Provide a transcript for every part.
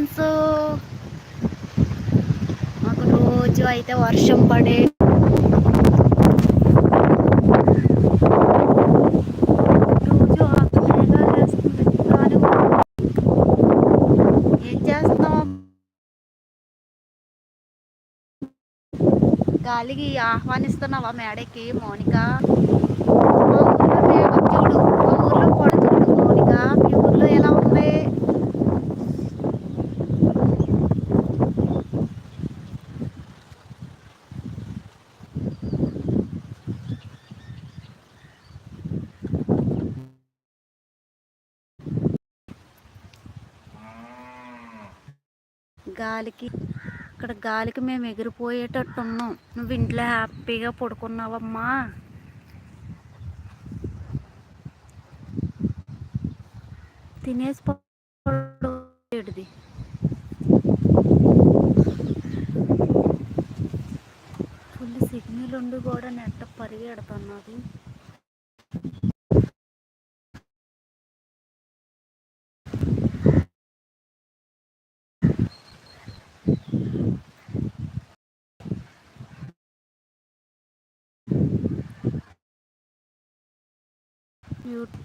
Friends మాకు రోజు అయితే వర్షం పడే గాలికి ఆహ్వానిస్తున్నావా మేడకి మోనికా? గాలికి ఇక్కడ గాలికి మేము ఎగిరిపోయేటట్టు ఉన్నాం నువ్వు ఇంట్లో హ్యాపీగా పడుకున్నావమ్మా. తినేసి పడుది ఫుల్ సిగ్నల్ ఉండి కూడా నెట్ట పరిగెడుతున్నది. క్యూట్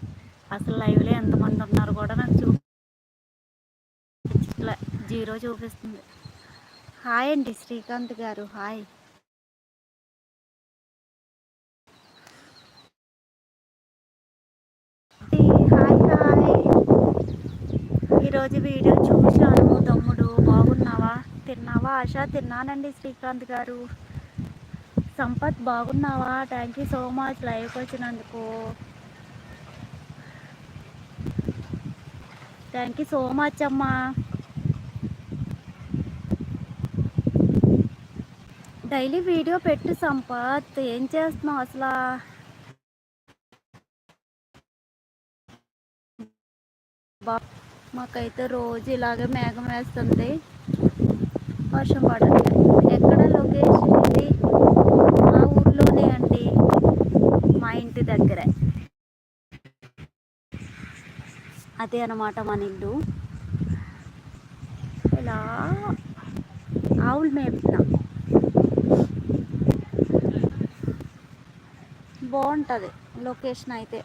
అసలు లైవ్లో ఎంతమంది ఉన్నారు కూడా నాకు చూ జీరో చూపిస్తుంది. హాయ్ అండి Srikanth garu. Hi hi hi ఈరోజు వీడియో చూశాను. తమ్ముడు బాగున్నావా? తిన్నావా? ఆశ తిన్నానండి శ్రీకాంత్ గారు. సంపత్ బాగున్నావా? థ్యాంక్ యూ సో మచ్ లైవ్కి వచ్చినందుకు. థ్యాంక్ యూ సో మచ్ అమ్మా. డైలీ వీడియో పెట్టు సంపత్. ఏం చేస్తున్నావు అసలు? మాకైతే రోజు ఇలాగే మేఘం వేస్తుంది. వర్షం పడట్లేదు. ఎక్కడ లొకేషన్ ఇది? అదే అనమాట మన ఇల్లు ఇలా ఆవులు మేపుతున్నా బాగుంటుంది లొకేషన్ అయితే.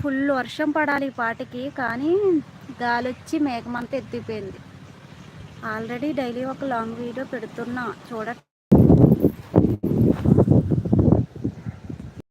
ఫుల్ వర్షం పడాలి ఈ పాటికి కానీ గాలి వచ్చి మేఘమంతా ఎత్తిపోయింది. ఆల్రెడీ డైలీ ఒక లాంగ్ వీడియో పెడుతున్నా చూడ